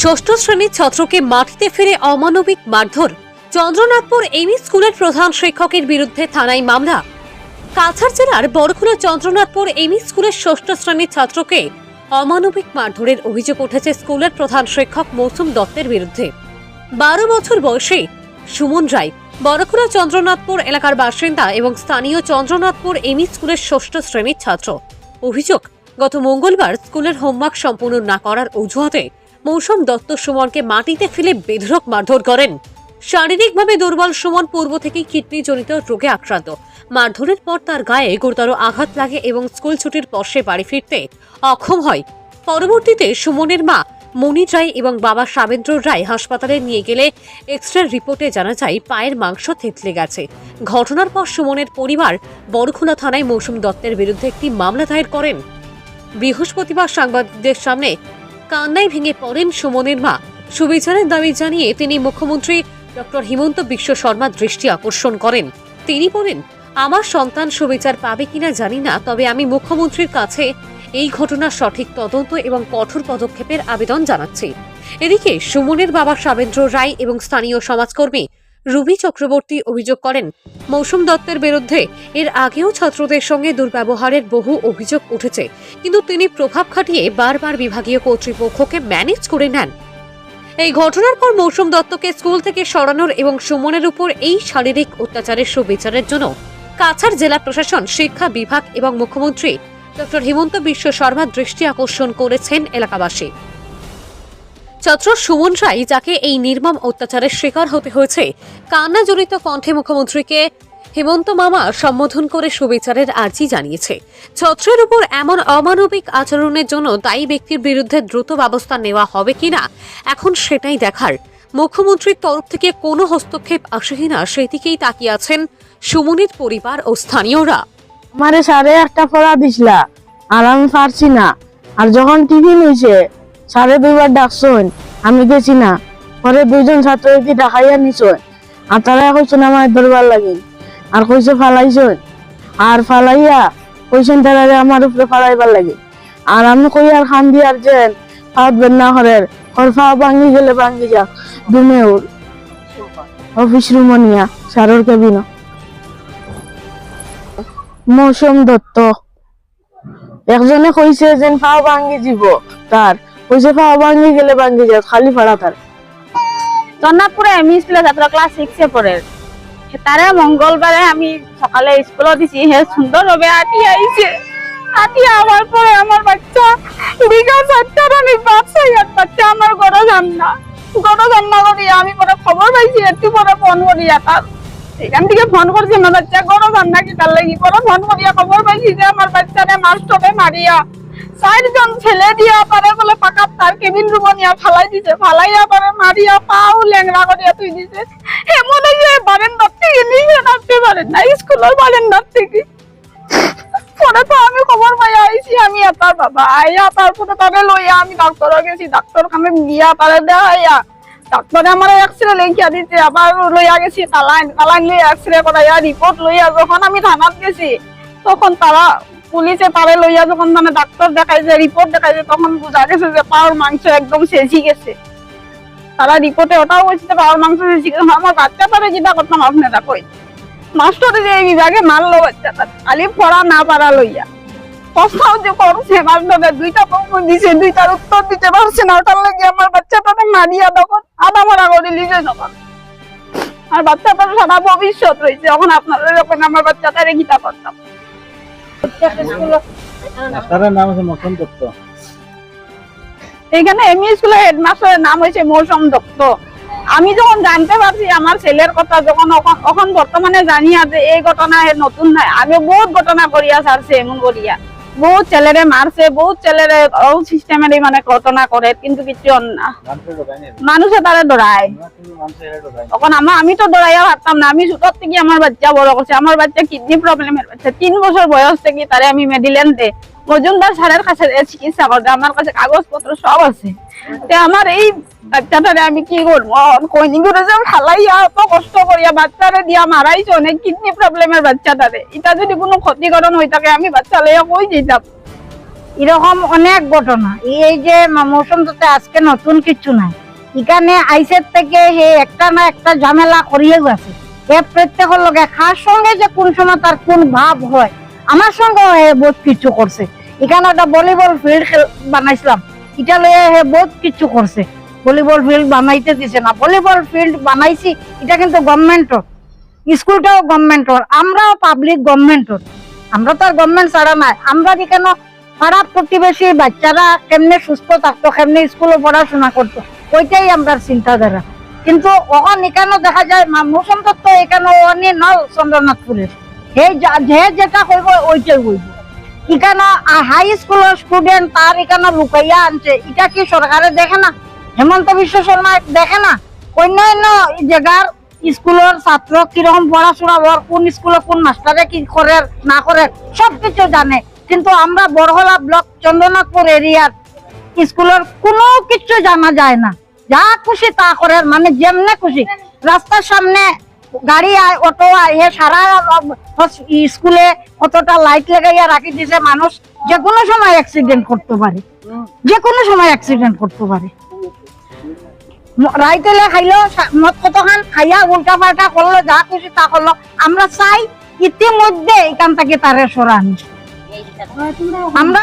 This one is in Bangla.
ষষ্ঠ শ্রেণির ছাত্রকে মাটিতে ফেলে অমানবিক মারধর। চন্দ্রনাথপুর এমই স্কুলের প্রধান শিক্ষকের বিরুদ্ধে থানায় মামলা। কাছাড় জেলার বড়খুলা চন্দ্রনাথপুর এমই স্কুলের ষষ্ঠ শ্রেণির ছাত্রকে অমানবিক মারধরের অভিযোগ উঠেছে স্কুলের প্রধান শিক্ষক মৌসুম দত্তের বিরুদ্ধে। বারো বছর বয়সী সুমন রায়, বড়খুলা চন্দ্রনাথপুর এলাকার বাসিন্দা এবং স্থানীয় চন্দ্রনাথপুর এমই স্কুলের ষষ্ঠ শ্রেণির ছাত্র। অভিযোগ, গত মঙ্গলবার স্কুলের হোমওয়ার্ক সম্পূর্ণ না করার অজুহাতে মৌসুম দত্ত সুমনকে মাটিতে ফেলে বেধরক মারধর করেন। শারীরিকভাবে দুর্বল সুমন পূর্ব থেকেই কিডনিজনিত রোগে আক্রান্ত। মারধরের পর তার গায়ে গুরুতর আঘাত লাগে এবং স্কুল ছুটির পর সে বাড়ি ফিরতে অক্ষম হয়। পরবর্তীতে সুমনের মা মনি রায় এবং বাবা সাবেন্দ্র রায় হাসপাতালে নিয়ে গেলে এক্স রে রিপোর্টে জানা যায়, পায়ের মাংস থেতলে গেছে। ঘটনার পর সুমনের পরিবার বড়খোলা থানায় মৌসুম দত্তের বিরুদ্ধে একটি মামলা দায়ের করেন। বৃহস্পতিবার সাংবাদিকদের সামনে কান্নায় ভেঙে পড়েন সুমনের মা। সুবিচারের দাবি জানিয়ে তিনি মুখ্যমন্ত্রী ডক্টর হিমন্ত বিশ্ব শর্মার দৃষ্টি আকর্ষণ করেন। তিনি বলেন, আমার সন্তান সুবিচার পাবে কিনা জানি না, তবে আমি মুখ্যমন্ত্রীর কাছে এই ঘটনার সঠিক তদন্ত এবং কঠোর পদক্ষেপের আবেদন জানাচ্ছি। এদিকে সুমনের বাবা সাবেন্দ্র রায় এবং স্থানীয় সমাজকর্মী রুবি চক্রবর্তী অভিযোগ করেন, মৌসুম দত্তের বিরুদ্ধে এর আগেও ছাত্রদের সঙ্গে দুর্ব্যবহারের বহু অভিযোগ উঠেছে, কিন্তু তিনি প্রভাব খাটিয়ে বারবার বিভাগীয় কর্তৃপক্ষকে ম্যানেজ করে নেন। এই ঘটনার পর মৌসুম দত্তকে স্কুল থেকে সরানোর এবং সুমনের উপর এই শারীরিক অত্যাচারের সুবিচারের জন্য কাছাড় জেলা প্রশাসন, শিক্ষা বিভাগ এবং মুখ্যমন্ত্রী ডক্টর হিমন্ত বিশ্ব শর্মার দৃষ্টি আকর্ষণ করেছেন এলাকাবাসী। ছাত্র সুমন রায়, যাকে এই নির্মম অত্যাচারের শিকার হতে হয়েছে। কান্না জড়িত কণ্ঠে মুখ্যমন্ত্রীকে হেমন্ত মামা সম্বোধন করে সুবিচারের আর্জি জানিয়েছে। ছত্রের উপর এমন অমানবিক আচরণের জন্য দায়ী ব্যক্তির বিরুদ্ধে দ্রুত ব্যবস্থা নেওয়া হবে কিনা, এখন সেটাই দেখার। মুখ্যমন্ত্রীর তরফ থেকে কোনো হস্তক্ষেপ আসে কিনা, সেদিকেই তাকিয়ে আছেন সুমনের পরিবার ও স্থানীয়রা। আমারে সাড়ে একটা পড়া দিছিলা, আর আমি পারছি না। আর যখন টিফিন হয়েছে সাড়ে দুইবার ডাকছন, আমি গেছি না। পরে দুইজন ছাত্র কি ডাকাইয়া নিছন? আর তারা কইছেন আমার দরবার লাগিন। আর কইছে, ফালাইছন। আর ফালাইয়া কইছেন, তারা আমার উপরে ফালাইবার লাগে। আর আমি কই, আর খান দিয়ার যে ফাঁদ বেন না হরের। ওর ফা ভাঙ্গি গেলে ভাঙ্গি যাক। ওর অফিস রুমনিয়া সারোর কেবিন মৌসুম দত্ত। একজনে কইছে যে পাও ভাঙ্গি যাব তার। তারে। মঙ্গলবারে আমি সকালে দিছি, হে আটি আইছে। আটি আমার পরে আমার বাচ্চা, বিঘা আমি বাচ্চা আমার গড় গড় করি আমি পরে খবর পাইছি একটু পরে ফোন করিয়া তার। এখান থেকে ফোন করছি কি লাগি? ফোন যে দিয়া তার কেবিন রুম নিয়া ফালাই দিছে। ফালাইয়া পারে মারিয়া পাও ল্যাংড়া করিয়া তুই দিছে। নিয়ে নামতে পারেন না, স্কুলের পরে তো আমি খবর পাই, আইছি আমি এতার বাবা। আইয়া তারপরে তারে লইয়া আমি ডাক্তার গেছি। ডাক্তার কামে গিয়া তারে দেখাইয়া। ডাক্তারে আমার এক্সরে লেখিয়া দিতে আবার লইয়া গেছি কালাইন কালাইন লইয়া এক্সরে করাইয়া রিপোর্ট লইয়া যখন আমি থানাত গেছি, তখন তারা পুলিশে তারে লইয়া যখন মানে ডাক্তার দেখাইছে রিপোর্ট দেখাইছে, তখন বোঝা গেছে যে পাওয়ার মাংস একদম শেষই গেছে। তারা রিপোর্টে ওটাও বলছে যে পাওয়ার মাংস শেষই গেছে। আমার বাচ্চা তারে যেটা করতাম আপনারা কই? মাস্টার যে বিভাগে মারলো বাচ্চাটা খালি পড়া না পারা লইয়া। যে করছে দুইটা প্রশ্ন দিছে, দুইটার উত্তর দিতে পারছে না, ওটার লাগে আমার বাচ্চাটাকে মারিয়া তখন আধা মারা করে লিজে তখন আর বাচ্চাটার সারা ভবিষ্যৎ রয়েছে, এখন আপনারা যখন আমার বাচ্চাটারে গীতা করতাম? মাস্টারের নাম হচ্ছে মৌসুম দত্ত। এখানে এমই স্কুলের হেডমাস্টারের নাম হয়েছে মৌসুম দত্ত। আমি যখন জানতে পারছি আমার ছেলের কথা, যখন এখন বর্তমানে জানিয়া যে এই ঘটনা নতুন নাই আমি বহুত ঘটনা করিয়া সারছে এমন করিয়া। বহুত ছেলেরে মারছে বহুত ছেলেরে সিস্টেমেরই মানে ঘটনা করে কিন্তু কিছু না। মানুষে তারে ডরায়। তখন আমার আমি তো ডরাইয়া ভাবতাম না আমি ছোট থেকে আমার বাচ্চা বড় করছে। আমার বাচ্চা কিডনি প্রবলেমের বাচ্চা। তিন বছর বয়স থেকে তারে আমি মেডিলেন্ডে মজুমদার স্যারের কাছে চিকিৎসা করতে আমার কাছে কাগজপত্র সব আছে। তে আমার এই বাচ্চাটারে আমি কি করব? করে যে ফালাইয়া এত কষ্ট করিয়া বাচ্চারে দিয়া মারাইছো, অনেক কিডনি প্রবলেমের বাচ্চাটারে। এটা যদি কোনো ক্ষতিকরণ হয়ে থাকে, আমি বাচ্চা লইয়া কই যেতাম এরকম অনেক ঘটনা। এই যে মৌসুমটাতে আজকে নতুন কিছু নাই। এখানে আইসের থেকে হে একটা না একটা ঝামেলা করিয়ে গেছে এ প্রত্যেকের লগে খাস সঙ্গে যে কোন সময় তার কোন ভাব হয় আমার সঙ্গে হে বহুত কিছু করছে। এখানে একটা ভলিবল ফিল্ড বানাইছিলাম। এটা লয়ে বহুত কিছু করছে। ভলিবল ফিল্ড বানাইতে দিছে না। ভলিবল ফিল্ড বানাইছি, এটা কিন্তু গভর্নমেন্টর স্কুলটাও গভর্নমেন্টর আমরাও পাবলিক গভর্নমেন্টর আমরা তো আর গভর্নমেন্ট ছাড়া নাই। আমরা কেন পাড়া প্রতিবেশী বাচ্চারা কেমনে সুস্থ থাকতো, কেমনে স্কুলে পড়াশোনা করতো, ওইটাই আমরা চিন্তাধারা। কিন্তু ওখান এখানে দেখা যায় মৌসুম তত্ত্ব এখানে অনি নল চন্দ্রনাথপুরের। সরকারে দেখে না? হেমন্ত বিশ্ব শর্মা দেখে না? অন্যান্য জায়গার স্কুলের ছাত্র কীরকম পড়াশোনা কোন স্কুলে কোন মাস্টারে কি করে, না করে, সবকিছু জানে। কিন্তু আমরা বড়হলা ব্লক চন্দ্রনাথপুর এরিয়ার স্কুলের কোনো কিছু জানা যায় না। যা খুশি তা করে মানে যেমনে খুশি। রাস্তার সামনে গাড়ি অটো হে সারা স্কুলে কতটা লাইট লাগাইয়া রাখি দিছে মানুষ, যে কোনো সময় অ্যাক্সিডেন্ট করতে পারে। যে কোনো সময় অ্যাক্সিডেন্ট করতে পারে। রাইতেলে খাইলো মদ কতখান খাইয়া উল্টা পাল্টা করল, যা খুশি তা করল। আমরা চাই ইতিমধ্যে এখান থেকে তারে সরান আমরা